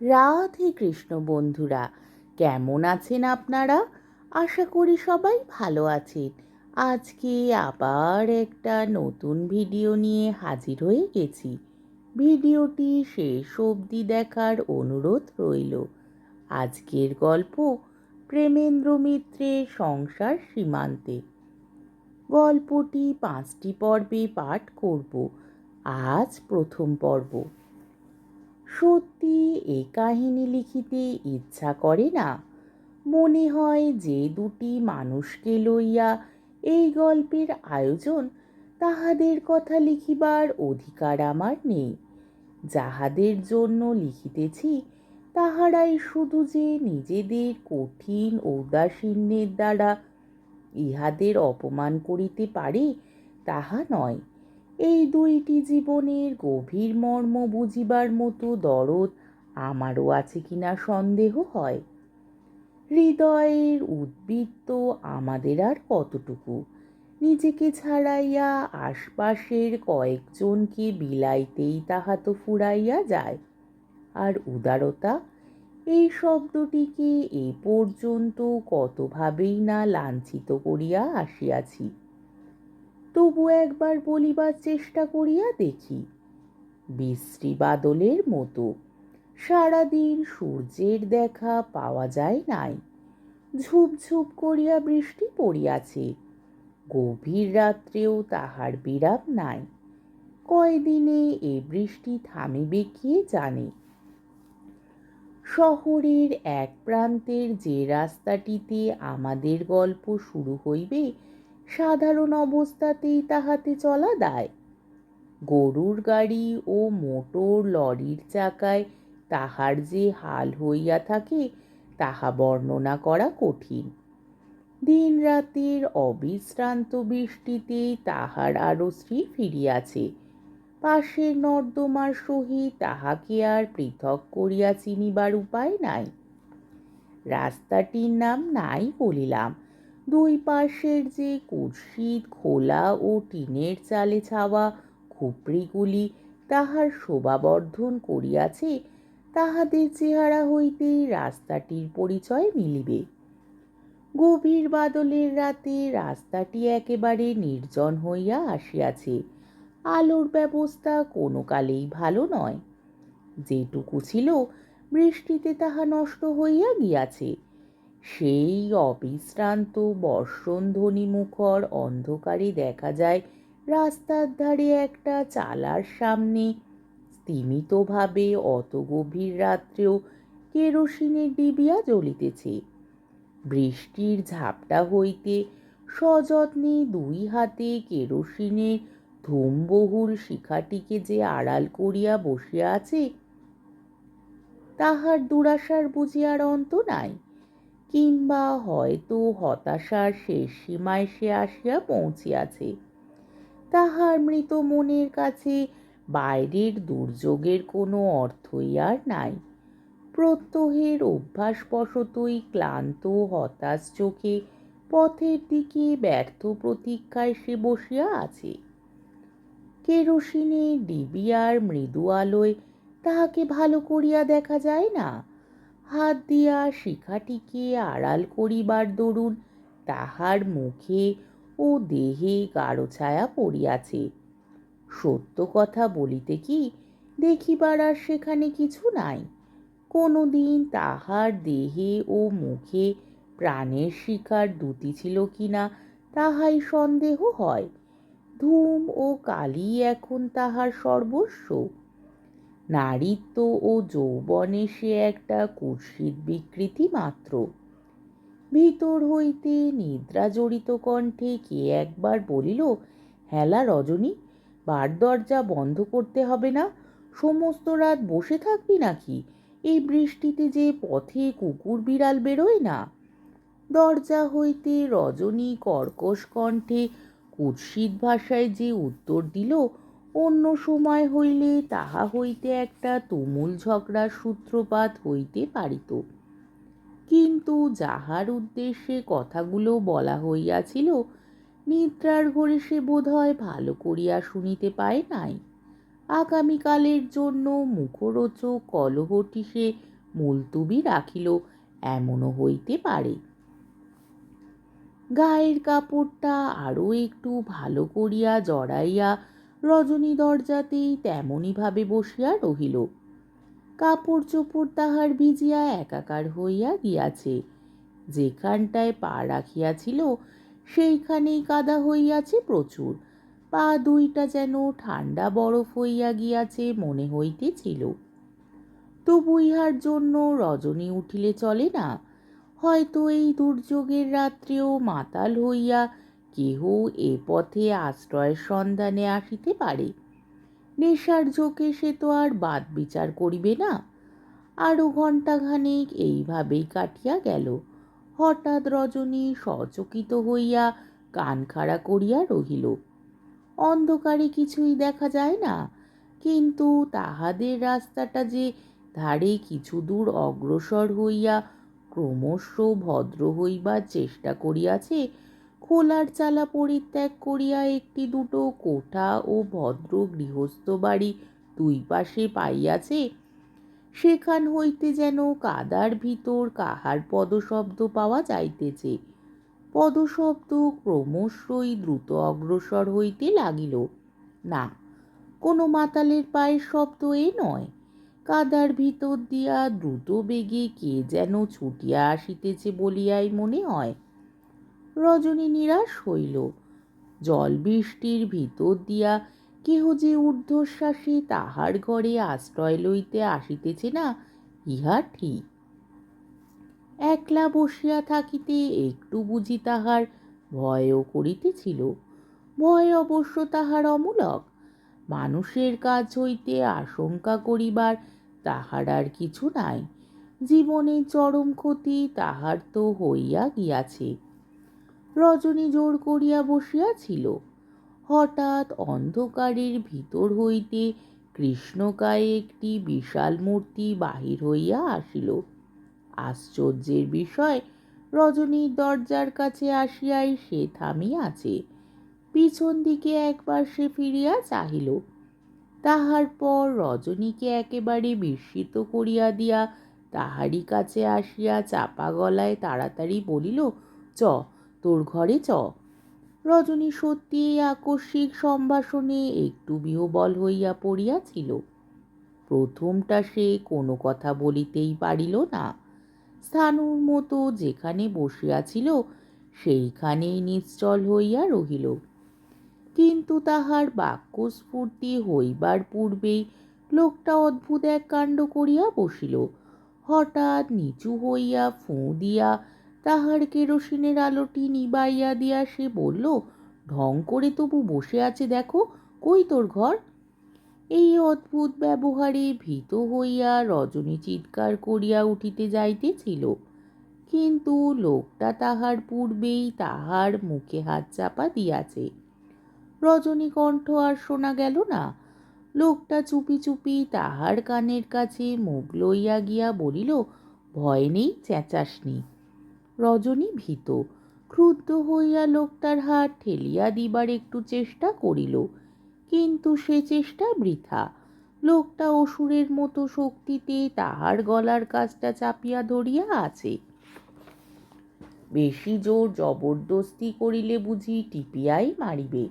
রাধে কৃষ্ণ বন্ধুরা, কেমন আছেন আপনারা? আশা করি সবাই ভালো আছেন। আজকে আবার একটা নতুন ভিডিও নিয়ে হাজির হয়ে গেছি। ভিডিওটি শেষ অবধি দেখার অনুরোধ রইল। আজকের গল্প প্রেমেন্দ্র মিত্রের সংসার সীমান্তে। গল্পটি পাঁচটি পর্বে পাঠ করব। আজ প্রথম পর্ব। সত্যি এ কাহিনী লিখিতে ইচ্ছা করে না। মনে হয় যে দুটি মানুষকে লইয়া এই গল্পের আয়োজন তাহাদের কথা লিখিবার অধিকার আমার নেই। যাহাদের জন্য লিখিতেছি, তাহারাই শুধু যে নিজেদের কঠিন ঔদাসীন্যের দ্বারা ইহাদের অপমান করিতে পারে, তাহা নয়। এই দুইটি জীবনের গভীর মর্ম বুঝিবার মতো দরদ আমারও আছে কিনা সন্দেহ হয়। হৃদয়ের উদ্বৃত্ত আমাদের আর কতটুকু? নিজেকে ছাড়াইয়া আশপাশের কয়েকজনকে বিলাইতেই তাহা তো ফুরাইয়া যায়। আর উদারতা, এই শব্দটিকে এ পর্যন্ত কতভাবেই না লাঞ্ছিত করিয়া আসিয়াছি। তবু একবার বলিবার চেষ্টা করিয়া দেখি বৃষ্টি বাদলের মতো। সারাদিন সূর্যের দেখা পাওয়া যায় নাই। ঝুপঝুপ করিয়া বৃষ্টি পড়িয়াছে। গভীর রাত্রেও তাহার বিরাম নাই। কয়দিনে এ বৃষ্টি থামিবে কে জানে? শহরের এক প্রান্তের যে রাস্তাটিতে আমাদের গল্প শুরু হইবে সাধারণ অবস্থাতেই তাহাতে চলা দায়। গরুর গাড়ি ও মোটর লরির চাকায় তাহার যে হাল হইয়া থাকে, তাহা বর্ণনা করা কঠিন। দিন রাতের অবিশ্রান্ত বৃষ্টিতে তাহার আরও শ্রী ফিরিয়াছে। পাশের নর্দমার সহিত তাহাকে আর পৃথক করিয়া চিনিবার উপায় নাই। রাস্তাটির নাম নাই বলিলাম। দুই পাশের যে কুৎসিত খোলা ও টিনের চালে ছাওয়া খুপড়িগুলি তাহার শোভাবর্ধন করিয়াছে, তাহাদের চেহারা হইতে রাস্তাটির পরিচয় মিলিবে। গভীর বাদলের রাতে রাস্তাটি একেবারে নির্জন হইয়া আসিয়াছে। আলোর ব্যবস্থা কোনো কালেই ভালো নয়। যেটুকু ছিল, বৃষ্টিতে তাহা নষ্ট হইয়া গিয়াছে। সেই অবিশ্রান্ত বর্ষণধ্বনি মুখর অন্ধকারে দেখা যায় রাস্তার ধারে একটা চালার সামনে। স্তিমিতভাবে অত গভীর রাত্রেও কেরোসিনের ডিবিয়া জ্বলিতেছে। বৃষ্টির ঝাপটা হইতে সযত্নে দুই হাতে কেরোসিনের ধূমবহুল শিখাটিকে যে আড়াল করিয়া বসিয়া আছে, তাহার দুরাশার বুঝিয়ার অন্ত নাই। কিংবা হয়তো হতাশার শেষ সীমায় সে আসিয়া পৌঁছিয়াছে। তাহার মৃত মনের কাছে বাইরের দুর্যোগের কোনো অর্থই আর নাই। প্রত্যহের অভ্যাসবশতই ক্লান্ত, হতাশ চোখে পথের দিকে ব্যর্থ প্রতীক্ষায় সে বসিয়া আছে। কেরোসিনে ডিবিয়ার মৃদু আলোয় তাহাকে ভালো করিয়া দেখা যায় না। হাত দিয়া শিখাটিকে আড়াল করিবার দরুন তাহার মুখে ও দেহে গাঢ় ছায়া পড়িয়াছে। সত্য কথা বলিতে কি দেখিবার আর সেখানে কিছু নাই। কোনো দিন তাহার দেহে ও মুখে প্রাণের শিকার দুটি ছিল কিনা তাহাই সন্দেহ হয়। ধূম ও কালি এখন তাহার সর্বস্ব। নারীত্ব ও যৌবনে সে একটা কুৎসিত বিকৃতি মাত্র। ভিতর হইতে নিদ্রা জড়িত কণ্ঠে কে একবার বলিল, হেলা রজনী, বার দরজা বন্ধ করতে হবে না? সমস্ত রাত বসে থাকবি নাকি? এই বৃষ্টিতে যে পথে কুকুর বিড়াল বেরোয় না? দরজা হইতে রজনী কর্কশ কণ্ঠে কুৎসিত ভাষায় যে উত্তর দিল অন্য সময় হইলে তাহা হইতে একটা তুমুল ঝগড়ার সূত্রপাত হইতে পারিত। কিন্তু যাহার উদ্দেশ্যে কথাগুলো বলা হইয়াছিল, নিদ্রার ঘরে সে বোধ হয় ভালো করিয়া শুনিতে পায় নাই। আগামীকালের জন্য মুখরোচক কলহটি সে মুলতুবি রাখিল, এমনও হইতে পারে। গায়ের কাপড়টা আরও একটু ভালো করিয়া জড়াইয়া রজনী দরজাতেই তেমনইভাবে বসিয়া রহিল। কাপড় চোপড় তাহার ভিজিয়া একাকার হইয়া গিয়াছে। যেখানটায় পা রাখিয়াছিল, সেইখানেই কাদা হইয়াছে প্রচুর। পা দুইটা যেন ঠান্ডা বরফ হইয়া গিয়াছে মনে হইতেছিল। তবু ইহার জন্য রজনী উঠিলে চলে না। হয়তো এই দুর্যোগের রাত্রেও মাতাল হইয়া কেহ এ পথে আশ্রয়ের সন্ধানে আসিতে পারে। নেশার ঝোঁকে সে তো আর বাদ বিচার করিবে না। আরও ঘণ্টাখানেক এইভাবেই কাটিয়া গেল। হঠাৎ রজনী সচকিত হইয়া কান খাড়া করিয়া রহিল। অন্ধকারে কিছুই দেখা যায় না, কিন্তু তাহাদের রাস্তাটা যে ধারে কিছু দূর অগ্রসর হইয়া ক্রমশ ভদ্র হইবার চেষ্টা করিয়াছে খোলার চালা পরিত্যাগ করিয়া একটি দুটো কোঠা ও ভদ্র গৃহস্থ বাড়ি দুই পাশে পাইয়াছে, সেখান হইতে যেন কাদার ভিতর কাহার পদশব্দ পাওয়া যাইতেছে। পদশব্দ ক্রমশই দ্রুত অগ্রসর হইতে লাগিল। না, কোনো মাতালের পায়ের শব্দ এ নয়। কাদার ভিতর দিয়া দ্রুত বেগে কে যেন ছুটিয়া আসিতেছে বলিয়াই মনে হয়। রজনী নিরাশ হইল। জল বৃষ্টির ভিতর দিয়া কেহ যে ঊর্ধ্বশ্বাসে তাহার ঘরে আশ্রয় লইতে আসিতেছে না, ইহা ঠিক। একলা বসিয়া থাকিতে একটু বুঝি তাহার ভয়ও করিতেছিল। ভয় অবশ্য তাহার অমূলক। মানুষের কাজ হইতে আশঙ্কা করিবার তাহার আর কিছু নাই। জীবনের চরম ক্ষতি তাহার তো হইয়া গিয়াছে। রজনী জোর করিয়া বসিয়াছিল। হঠাৎ অন্ধকারের ভিতর হইতে কৃষ্ণকায়ে একটি বিশাল মূর্তি বাহির হইয়া আসিল। আশ্চর্যের বিষয়, রজনীর দরজার কাছে আসিয়াই সে থামিয়াছে। পিছন দিকে একবার সে ফিরিয়া চাহিল। তাহার পর রজনীকে একেবারে বিস্মিত করিয়া দিয়া তাহারই কাছে আসিয়া চাপা গলায় তাড়াতাড়ি বলিল, চ তোর ঘরে চ। রজনী সত্যি আকস্মিক সম্ভাষণে একটু বিহবল হইয়া পড়িয়াছিল। প্রথমটা সে কোনো কথা বলিতেই পারিল না। স্থানুর মতো যেখানে বসিয়াছিল, সেইখানেই নিশ্চল হইয়া রহিল। কিন্তু তাহার বাক্যস্ফূর্তি হইবার পূর্বেই লোকটা অদ্ভুত এক কাণ্ড করিয়া বসিল। হঠাৎ নিচু হইয়া ফুঁ দিয়া তাহার কেরোসিনের আলোটি নিবাইয়া দিয়া সে বলল, ঢং করে তবু বসে আছে দেখো, কই তোর ঘর? এই অদ্ভুত ব্যবহারে ভীত হইয়া রজনী চিৎকার করিয়া উঠিতে যাইতেছিল। কিন্তু লোকটা তাহার পূর্বেই তাহার মুখে হাত চাপা দিয়াছে। রজনী কণ্ঠ আর শোনা গেল না। লোকটা চুপি চুপি তাহার কানের কাছে মুখ লইয়া গিয়া বলিল, ভয় নেই, চেঁচাসনি। রজনী ভীত। ক্রুদ্ধ হইয়া লোকটার হাত ঠেলিয়া দিবার একটু চেষ্টা করিল, কিন্তু সে চেষ্টা বৃথা। লোকটা অসুরের মতো শক্তিতে তাহার গলার কাজটা চাপিয়া ধরিয়া আছে। বেশি জোর জবরদস্তি করিলে বুঝি টিপিয়াই মারিবে।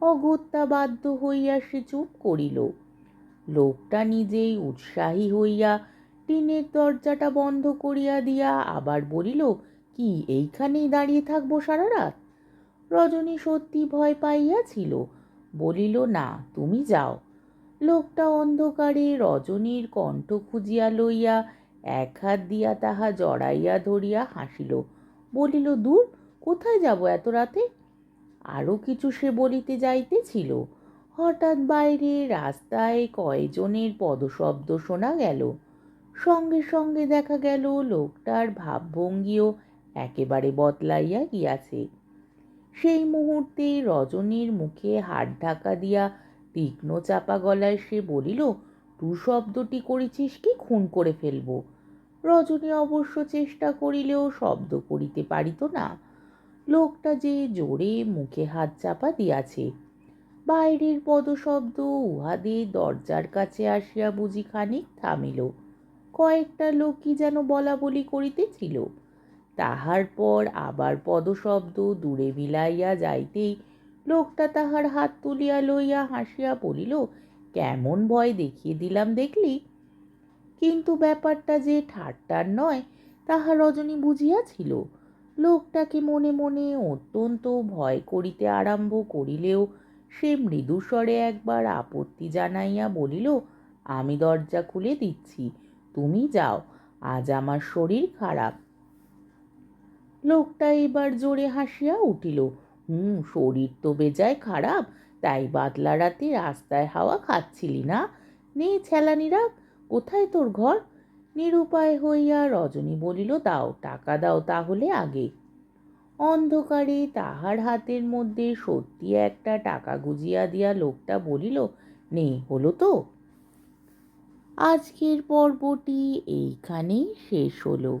অগত্যা বাধ্য হইয়া সে চুপ করিল। লোকটা নিজেই উৎসাহী হইয়া টিনের দরজাটা বন্ধ করিয়া দিয়া আবার বলিল কি এইখানেই দাঁড়িয়ে থাকব সারা রাত? রজনী সত্যি ভয় পাইয়াছিল। বলিল, না, তুমি যাও। লোকটা অন্ধকারে রজনীর কণ্ঠ খুঁজিয়া লইয়া এক হাত দিয়া তাহা জড়াইয়া ধরিয়া হাসিল। বলিল, দূর, কোথায় যাব এত রাতে? আরও কিছু সে বলিতে যাইতেছিল। হঠাৎ বাইরে রাস্তায় কয়জনের পদশব্দ শোনা গেল। সঙ্গে সঙ্গে দেখা গেল, লোকটার ভাবভঙ্গিও একেবারে বদলাইয়া গিয়াছে। সেই মুহূর্তে রজনীর মুখে হাত ঢাকা দিয়া তীক্ষ্ণ চাপা গলায় সে বলিল, তু শব্দটি করেছিস কি খুন করে ফেলব? রজনী অবশ্য চেষ্টা করিলেও শব্দ করিতে পারিত না। লোকটা যে জোরে মুখে হাত চাপা দিয়াছে। বাইরের পদশব্দ উহাদের দরজার কাছে আসিয়া বুঝি খানিক থামিল। কয়েকটা লোক কি যেন বলা বলি করিতেছিল। তাহার পর আবার পদশব্দ দূরে বিলাইয়া যাইতেই লোকটা তাহার হাত তুলিয়া লইয়া হাসিয়া বলিল, কেমন ভয় দেখিয়ে দিলাম দেখলি? কিন্তু ব্যাপারটা যে ঠাট্টার নয়, তাহা রজনী বুঝিয়াছিল। লোকটাকে মনে মনে অত্যন্ত ভয় করিতে আরম্ভ করিলেও সে মৃদুস্বরে একবার আপত্তি জানাইয়া বলিল, আমি দরজা খুলে দিচ্ছি, তুমি যাও, আজ আমার শরীর খারাপ লোকটা এবার জোরে হাসিয়া উঠিল, হুম, শরীর তো বেজায় খারাপ, তাই বাদলা রাতে রাস্তায় হাওয়া খাচ্ছিলি না? নে ছেলানিরা, কোথায় তোর ঘর? নিরুপায় হইয়া রজনী বলিল, দাও, টাকা দাও তাহলে আগে। অন্ধকারে তাহার হাতের মধ্যে সত্যি একটা টাকা গুজিয়া দিয়া লোকটা বলিল, নে, হলো তো। আজকের পর্বটি এইখানেই শেষ হলো।